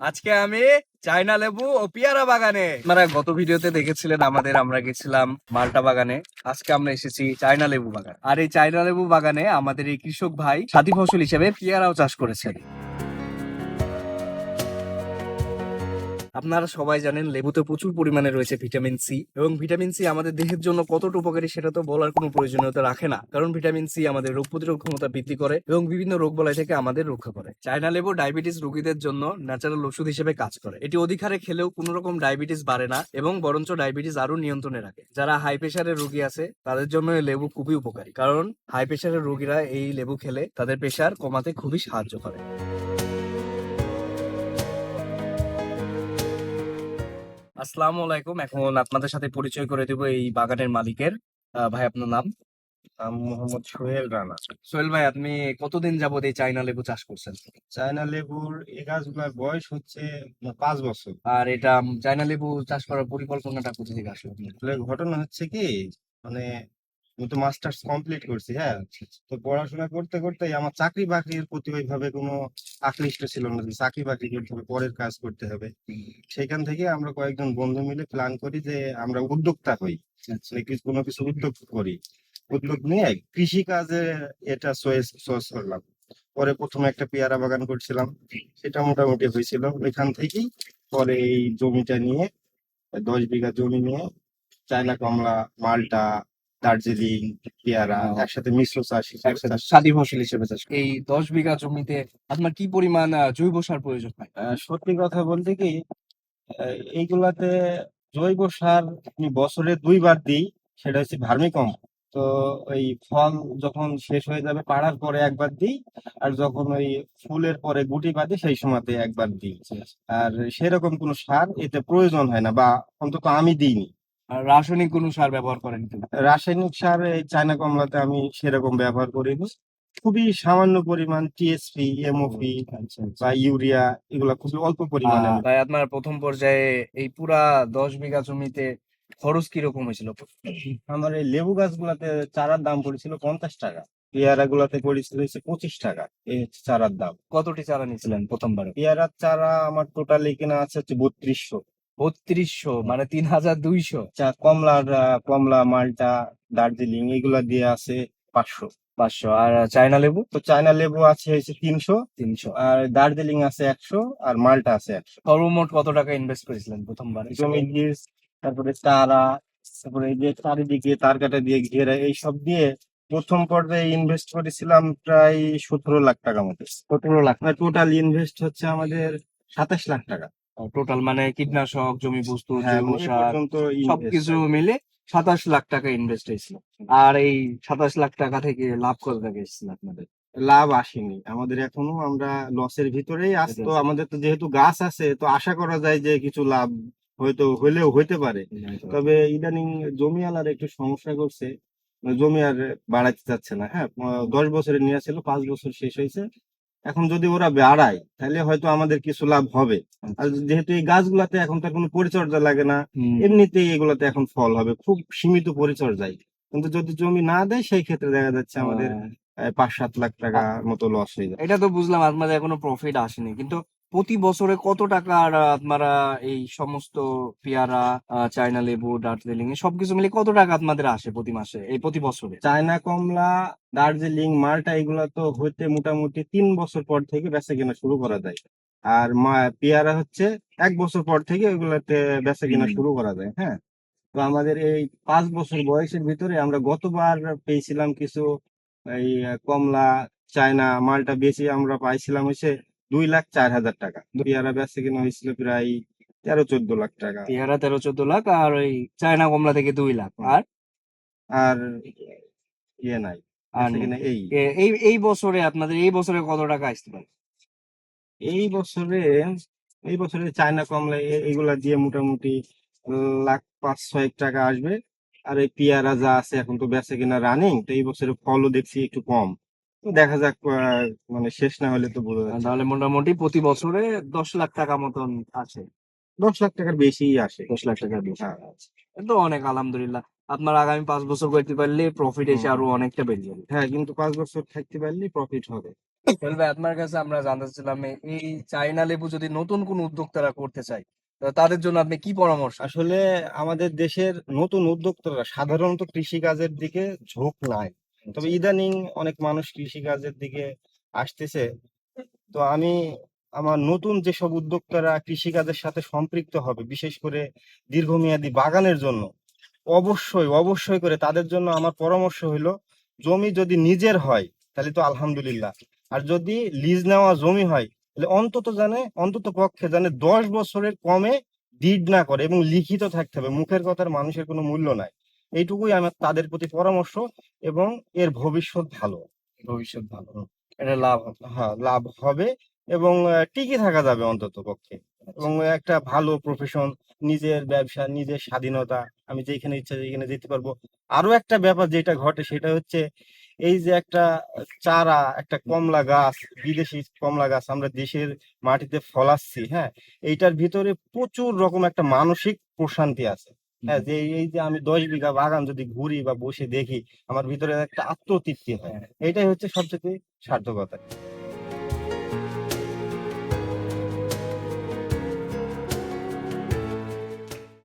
আজকে আমি চায়না লেবু ও পিয়ারা বাগানে। আপনারা গত ভিডিওতে দেখেছিলেন আমাদের আমরা গেছিলাম মালটা বাগানে। আজকে আমরা এসেছি চায়না লেবু বাগান। আর এই চায়না লেবু বাগানে আমাদের এই কৃষক ভাই সাথী ফসল হিসেবে পিয়ারাও চাষ করেছেন। আপনারা সবাই জানেন লেবুতে প্রচুর পরিমাণে রয়েছে ভিটামিন সি এবং ভিটামিন সি আমাদের দেহের জন্য কতটা উপকারী সেটা তো বলার কোনো প্রয়োজনীয়তা রাখে না। কারণ ভিটামিন সি আমাদের রোগ প্রতিরোধ ক্ষমতা বৃদ্ধি করে এবং বিভিন্ন রোগ বলয় থেকে আমাদের রক্ষা করে। চায়না লেবু ডায়াবেটিস রোগীদের জন্য ন্যাচারাল ওষুধ হিসেবে কাজ করে। এটি অধিকারে খেলেও কোনো রকম ডায়াবেটিস বাড়ে না এবং বরঞ্চ ডায়াবেটিস আরও নিয়ন্ত্রণে রাখে। যারা হাই প্রেশারের রোগী আছে, তাদের জন্য লেবু খুবই উপকারী। কারণ হাই প্রেশারের রোগীরা এই লেবু খেলে তাদের প্রেশার কমাতে খুবই সাহায্য করে। আসসালামু আলাইকুম। এখন আপনাদের সাথে পরিচয় করে দেব এই বাগানের মালিকের। ভাই আপনার নাম? মোহাম্মদ সোহেল রানা। সোহেল ভাই আপনি কতদিন যাবত এই চায়না লেবু চাষ করছেন? চায়না লেবুর এই গাছগুলোর বয়স হচ্ছে পাঁচ বছর। আর এটা চায়না লেবু চাষ করার পরিকল্পনাটা কোথা থেকে আসলে ঘটনা হচ্ছে কি মানে আমি তো মাস্টার্স কমপ্লিট করছি হ্যাঁ? তো পড়াশোনা করতে করতে আমার চাকরি বাকরির প্রতি ওইভাবে কোনো আকৃষ্ট ছিল না যে চাকরি বাকরি করতে হবে পরের কাজ করতে হবে। সেখান থেকে আমরা কয়েকজন বন্ধু মিলে প্ল্যান করি যে আমরা উদ্যোক্তা হই। মানে কিছু কোনো কিছু উদ্যোগ করি। উদ্যোগ নিয়ে কৃষি কাজে এটা চয়েস করলাম। পরে প্রথমে একটা পেয়ারা বাগান করছিলাম সেটা মোটামুটি হয়েছিল। ওইখান থেকেই পরে এই জমিটা নিয়ে দশ বিঘা জমি নিয়ে চায়না কমলা মালটা দার্জিলিং পেয়ারা একসাথে মিশ্র চাষ সাদী ফসল হিসেবে চাষ এই দশ বিঘা জমিতে আপনার কি পরিমাণ জৈব সার প্রয়োজন হয়? সত্যি কথা বলতে কি এইগুলাতে জৈব সার আমি বছরে দুইবার দিই সেটা হচ্ছে ভার্মিকম। তো ওই ফল যখন শেষ হয়ে যাবে পাড়ার পরে একবার দিই আর যখন ওই ফুলের পরে গুটি বাঁধে সেই সময়তে একবার দিই। আর সেরকম কোনো সার এতে প্রয়োজন হয় না বা অন্তত আমি দিইনি। রাসায়নিক কোনো সার ব্যবহার করেন কিনা? রাসায়নিক সার এই চায়না কমলাতে আমি সেরকম ব্যবহার করিনি। খুবই সামান্য পরিমাণ টিএসপি এমওপি বা ইউরিয়া এগুলা খুবই অল্প পরিমাণে। আমি তাই আপনার প্রথম পর্যায়ে এই পুরা দশ বিঘা জমিতে খরচ কীরকম হয়েছিল? আমার এই লেবু গাছগুলাতে চারার দাম পড়েছিল পঞ্চাশ টাকা। পেয়ারা গুলাতে পড়েছিল হচ্ছে পঁচিশ টাকা এই হচ্ছে চারার দাম। কতটি চারা নিয়েছিলেন প্রথমবারে পেয়ারার চারা আমার টোটালি কেনা আছে হচ্ছে বত্রিশশো। বত্রিশশো মানে তিন হাজার দুইশো। কমলার আহ, কমলা মালটা দার্জিলিং এগুলা দিয়ে আছে পাঁচশো। পাঁচশো আর চায়না লেবু? তো চায়না লেবু আছে হচ্ছে তিনশো। তিনশো। আর দার্জিলিং আছে একশো আর মালটা আছে একশো। সর্বমোট কত টাকা ইনভেস্ট করেছিলেন প্রথমবার? জমি তারপরে চারা তারপরে যে চারিদিকে তার কাটা দিয়ে ঘেরা এই সব দিয়ে প্রথম পর্যায়ে ইনভেস্ট করেছিলাম প্রায় সতেরো লাখ টাকা মতো। সতেরো লাখ। টোটাল ইনভেস্ট হচ্ছে আমাদের সাতাশ লাখ টাকা। টোটাল মানে কীটনাশক জমি বস্তু হ্যাঁ জৈব সার সবকিছু মিলে সাতাশ লাখ টাকা ইনভেস্ট হয়েছিল। আর এই সাতাশ লাখ টাকা থেকে লাভ কত টাকা এসেছিল আপনাদের? লাভ আসেনি। আমাদের এখনও আমরা লসের ভিতরেই আছি। তো আমাদের তো যেহেতু গাছ আছে তো আশা করা যায় যে কিছু লাভ হয়তো হলেও হইতে পারে। তবে ইদানিং জমি আলার একটু সমস্যা করছে। জমি আর বাড়াইতে চাচ্ছে না হ্যাঁ দশ বছরে নিয়ে ছিল পাঁচ বছর শেষ হয়েছে। এখন যদি ওরা বেড়ায় তাহলে হয়তো আমাদের কিছু লাভ হবে। আর যেহেতু এই গাছগুলাতে এখন তার কোনো পরিচর্যা লাগে না এমনিতেই এগুলাতে এখন ফল হবে খুব সীমিত পরিচর্যায়। কিন্তু যদি জমি না দেয় সেই ক্ষেত্রে দেখা যাচ্ছে আমাদের আহ, পাঁচ সাত লাখ টাকা মতো লস হয়ে যায় এটা তো বুঝলাম আপনাদের এখনও প্রফিট আসেনি। কিন্তু প্রতি বছরে কত টাকা আহ, আপনারা এই সমস্ত পেয়ারা চায়না লেবু দার্জিলিং সবকিছু মিলে কত টাকা আপনাদের আসে প্রতি মাসে এই প্রতি বছরে? চায়না কমলা দার্জিলিং মালটা এগুলা তো হইতে মোটামুটি তিন বছর পর থেকে বেচা কেনা শুরু করা যায়। আর মা পেয়ারা হচ্ছে এক বছর পর থেকে ওইগুলাতে বেচা কেনা শুরু করা যায় হ্যাঁ? তো আমাদের এই পাঁচ বছর বয়সের ভিতরে আমরা গতবার পেয়েছিলাম কিছু এই কমলা চায়না মালটা বেশি আমরা পাইছিলাম হচ্ছে দুই লাখ চার হাজার টাকা। পেয়ারা বেচা কিনা হয়েছিল প্রায় তেরো চোদ্দ লাখ টাকা। পেয়ারা তেরো চোদ্দ লাখ আর ওই চায়না কমলা থেকে দুই লাখ। আর? আর ইয়ে নাই। আর এই। এই এই বছরে আপনাদের এই বছরে কত টাকা আসতে পারে? এই বছরে এই বছরে চায়না কমলা এগুলা দিয়ে মোটামুটি লাখ পাঁচ ছয়েক টাকা আসবে। আর এই পেয়ারা যা আছে এখন তো বেচা কিনা রানিং তো এই বছরে ফলও দেখছি একটু কম। দেখা যাক মানে শেষ না হলে তো বোঝা যাচ্ছে। তাহলে মোটামুটি প্রতি বছরে দশ লাখ টাকা মতন আছে দশ লাখ টাকার বেশিই আসে। দশ লাখ টাকার বেশি হ্যাঁ। তো অনেক আলহামদুলিল্লাহ। আপনার আগামী পাঁচ বছর করতে পারলে প্রফিট এসে আরও অনেকটা বেড়ে যাবে। হ্যাঁ কিন্তু পাঁচ বছর থাকতে পারলে প্রফিট হবে। ভাই আপনার কাছে আমরা জানতে চাচ্ছিলাম এ- এই চাইনা লেবু যদি নতুন কোন উদ্যোক্তারা করতে চায় তাদের জন্য আপনি কি পরামর্শ? আসলে আমাদের দেশের নতুন উদ্যোক্তারা সাধারণত কৃষিকাজের দিকে ঝোঁক নাই। তবে ইদানিং অনেক মানুষ কৃষিকাজের দিকে আসতেছে। তো আমি আমার নতুন যেসব উদ্যোক্তারা কৃষিকাজের সাথে সম্পৃক্ত হবে বিশেষ করে দীর্ঘমেয়াদী বাগানের জন্য অবশ্যই অবশ্যই করে তাদের জন্য আমার পরামর্শ হইল জমি যদি নিজের হয় তাহলে তো আলহামদুলিল্লাহ। আর যদি লিজ নেওয়া জমি হয় তাহলে অন্তত জানে অন্তত পক্ষে জানে দশ বছরের কমে ডিড না করে এবং লিখিত থাকতে হবে মুখের কথার মানুষের কোনো মূল্য নাই। এইটুকুই আমার তাদের প্রতি পরামর্শ এবং এর ভবিষ্যৎ ভালো। ভবিষ্যৎ ভালো। এটা লাভ হ্যাঁ লাভ হবে এবং টিকে থাকা যাবে অন্তত পক্ষে। এবং একটা ভালো প্রফেশন নিজের ব্যবসা নিজের স্বাধীনতা আমি যেখানে ইচ্ছা যেখানে যেতে পারব। আরও একটা ব্যাপার যেটা ঘটে সেটা হচ্ছে এই যে একটা চারা একটা কমলা গাছ বিদেশি কমলা গাছ আমরা দেশের মাটিতে ফলাচ্ছি হ্যাঁ? এইটার ভিতরে প্রচুর রকম একটা মানসিক প্রশান্তি আছে। হ্যাঁ যে এই যে আমি দশ বিঘা বাগান যদি ঘুরি বা বসে দেখি আমার ভিতরে একটা আত্মতৃপ্তি হয় হ্যাঁ। এটাই হচ্ছে সবচেয়ে সার্থকতা